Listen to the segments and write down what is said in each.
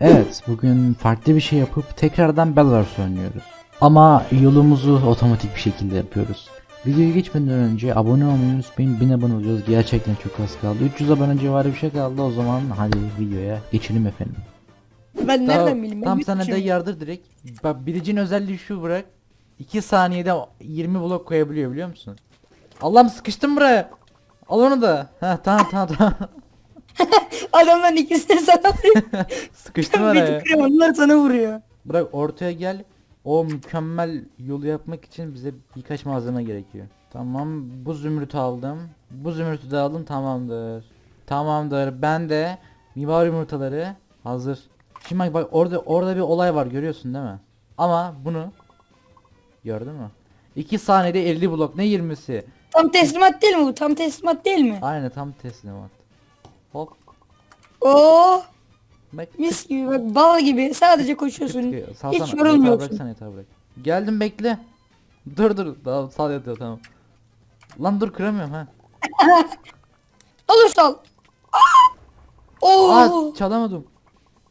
Evet, bugün farklı bir şey yapıp tekrardan Belarus oynuyoruz. Ama yolumuzu otomatik bir şekilde yapıyoruz. Videoya geçmeden önce abone olmayı unutmayın. 1000 abone olacağız. Gerçekten çok az kaldı. 300 abone civarı bir şey kaldı. O zaman hadi videoya geçelim efendim. Ben nereden bileyim? Tam sana da yardır direkt. Bak biricin özelliği şu bırak. 2 saniyede 20 blok koyabiliyor biliyor musun? Allah'ım sıkıştım buraya. Al onu da. Ha tamam tamam tamam. Adamların ikisini sana vuruyor. sıkıştım bir tıkırıyor onlar sana vuruyor. Bırak ortaya gel. O mükemmel yolu yapmak için bize birkaç malzeme gerekiyor. Tamam bu zümrütü aldım. Bu zümrütü de aldım tamamdır. Tamamdır. Ben de mibar yumurtaları hazır. Şimdi bak, bak orada orada bir olay var görüyorsun değil mi? Ama bunu gördün mü? 2 saniyede 50 blok ne 20'si? Tam teslimat değil mi bu? Tam teslimat değil mi? Aynen tam teslimat. Hop. Oo Bak. mis gibi bak bal gibi sadece koşuyorsun. Salsana. Hiç yorulmuyorsun. bıraksana yatağa bırak. Geldim bekle. Dur dur. Daha sal yatıyor tamam. Lan dur kıramıyorum ha. Alır sal. Aa! Oo. Aa çalamadım.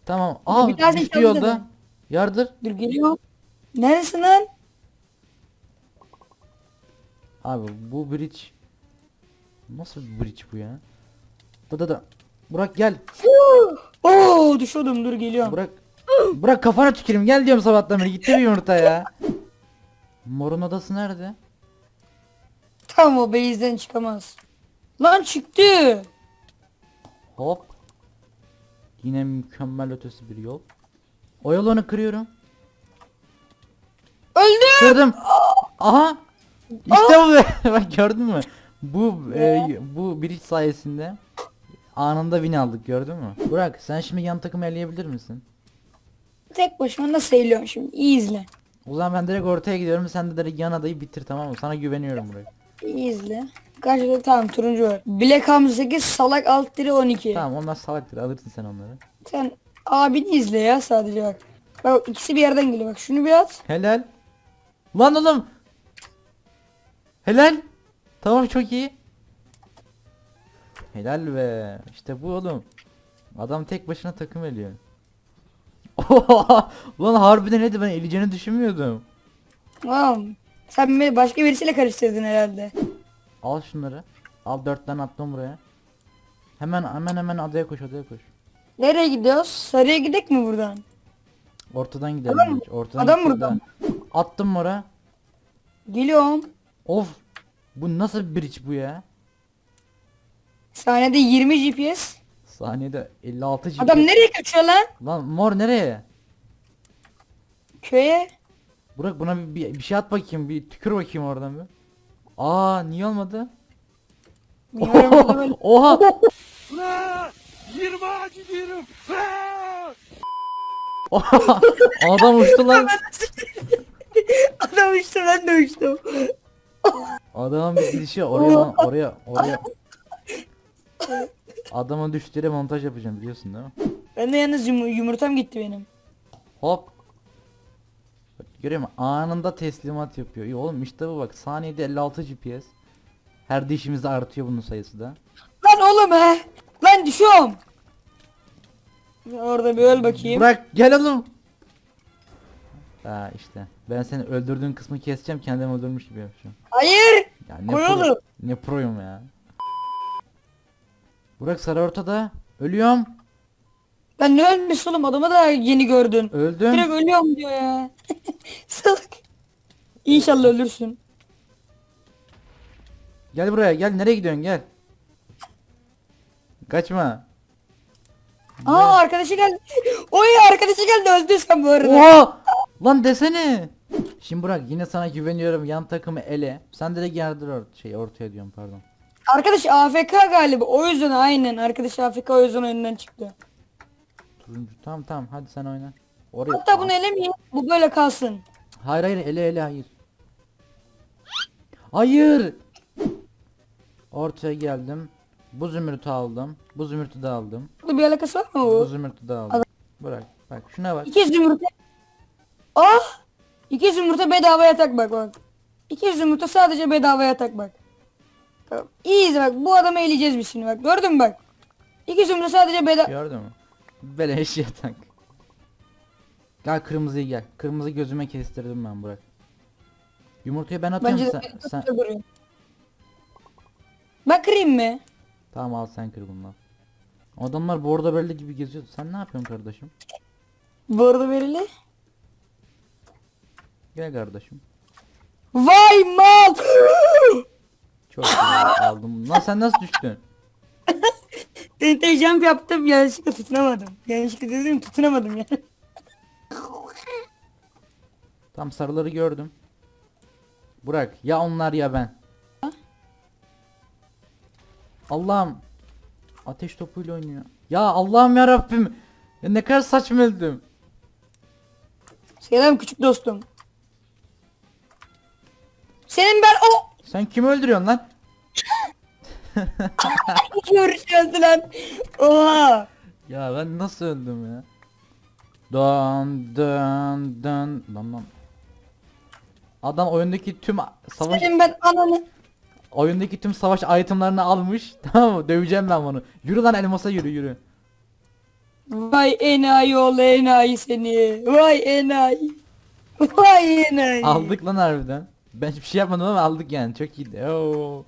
Tamam. Aa Bir daha düştü sen yolda. Yardır. Dur geliyor. Neredesin lan? Abi bu bridge. Nasıl bir bridge bu ya? Da da da. Burak gel. Oo düşüyordum dur geliyorum. Burak. Burak kafana tüküreyim. Gel diyorum sabahtan beri. Gitti bir yumurta ya. Morun odası nerede? Tam o base'den çıkamaz. Lan çıktı. Hop. Yine mükemmel ötesi bir yol. O yolu kırıyorum. Öldü. Kırdım. Aha. İşte bu be. Bak gördün mü? Bu e, bu bridge sayesinde anında win aldık gördün mü? Burak sen şimdi yan takımı eleyebilir misin? Tek başıma nasıl eğiliyorsun şimdi? İyi izle. O zaman ben direkt ortaya gidiyorum sen de direkt yan adayı bitir tamam mı? Sana güveniyorum Burak. İyi izle. Karşıda tamam turuncu var. Black Ham 8 salak alt diri 12. Tamam onlar salaktır alırsın sen onları. Sen abini izle ya sadece bak. Bak ikisi bir yerden geliyor bak şunu bir at. Helal. Lan oğlum. Helal. Tamam çok iyi. Helal be. İşte bu oğlum. Adam tek başına takım eliyor. Lan harbiden neydi ben eleyeceğini düşünmüyordum. Tamam. Sen beni başka birisiyle karıştırdın herhalde. Al şunları. Al dört tane attım buraya. Hemen hemen hemen adaya koş adaya koş. Nereye gidiyoruz? Sarıya gidek mi buradan? Ortadan gidelim. Adam- geç. Ortadan adam gideceğiz burada. daha. Attım oraya. Geliyorum. Of. Bu nasıl bir bridge bu ya? Saniyede 20 GPS. Saniyede 56 GB. Adam nereye kaçıyor lan? Lan mor nereye? Köye. Burak buna bir, bir, bir şey at bakayım bir tükür bakayım oradan bir. Aa niye olmadı? Bilmiyorum, burada böyle- Oha! La! 20 gidiyorum. Ha! Oha! Adam uçtu lan. Adam uçtu ben de uçtum. Adamın bir gidişi oraya lan oraya oraya. Adamın düştüğü yere montaj yapacağım biliyorsun değil mi? Ben de yalnız yum- yumurtam gitti benim. Hop. Bak, Görüyor musun? Anında teslimat yapıyor. İyi oğlum işte bu bak saniyede 56 GPS. Her dişimizde artıyor bunun sayısı da. Lan oğlum he. Lan düşüyorum. Orada bir öl bakayım. Bırak gel oğlum. Ha işte. Ben seni öldürdüğün kısmı keseceğim kendimi öldürmüş gibi yapacağım. Hayır. Ya ne Koy pro, oğlum. ne proyum ya. Burak sarı ortada. Ölüyorum. Ben ne ölmüş oğlum adamı da yeni gördün. Öldüm. Direkt ölüyorum diyor ya. Salak. İnşallah ölürsün. Gel buraya gel nereye gidiyorsun gel. Kaçma. Aa arkadaşı geldi. Oy arkadaşı geldi öldü sen bu arada. Oha! Lan desene. Şimdi Burak yine sana güveniyorum yan takımı ele. Sen direkt yardır or şey ortaya diyorum pardon. Arkadaş AFK galiba o yüzden aynen arkadaş AFK o yüzden oyundan çıktı. Turuncu tamam tamam hadi sen oyna. Oraya. Hatta bunu elemeyin bu böyle kalsın. Hayır hayır ele ele hayır. Hayır. Ortaya geldim. Bu zümrütü aldım. Bu zümrütü de aldım. Burada bir alakası var mı Bu bu? zümrütü de aldım. Bırak. Bak şuna bak. İki zümrüte. Ah! İki zümrüte bedava yatak bak bak. İki zümrüte sadece bedava yatak bak. Tamam. İyi izle bak bu adamı eleyeceğiz biz şimdi bak gördün mü bak. İki zümrüte sadece bedava. Gördün mü? Beleş yatak. Gel kırmızıyı gel. Kırmızı gözüme kestirdim ben Burak. Yumurtayı ben atıyorum Bence de sen, beni sen... duruyor. Ben kırayım mı? Tamam al sen kır bundan. Adamlar bordo böyle gibi geziyor. Sen ne yapıyorsun kardeşim? Arada verili. Gel kardeşim. Vay mal! Çok güzel aldım. Lan sen nasıl düştün? TNT jump yaptım yanlışlıkla tutunamadım. Yanlışlıkla dedim tutunamadım ya. Tam sarıları gördüm. Burak ya onlar ya ben. Allah'ım. Ateş topuyla oynuyor. Ya Allah'ım ya Rabbim. Ya ne kadar saçma öldüm. Selam küçük dostum. Sen kimi öldürüyorsun lan? görüşüyorsun lan. Oha. Ya ben nasıl öldüm ya? Dön dön dön. Lan lan. Adam oyundaki tüm savaş Senin ben ananı. oyundaki tüm savaş itemlarını almış. Tamam mı? Döveceğim ben bunu. Yürü lan elmasa yürü yürü. Vay enayi ol enayi seni. Vay enayi. Vay enayi. Aldık lan harbiden. Ben hiçbir şey yapmadım ama aldık yani. Çok iyiydi. Oo.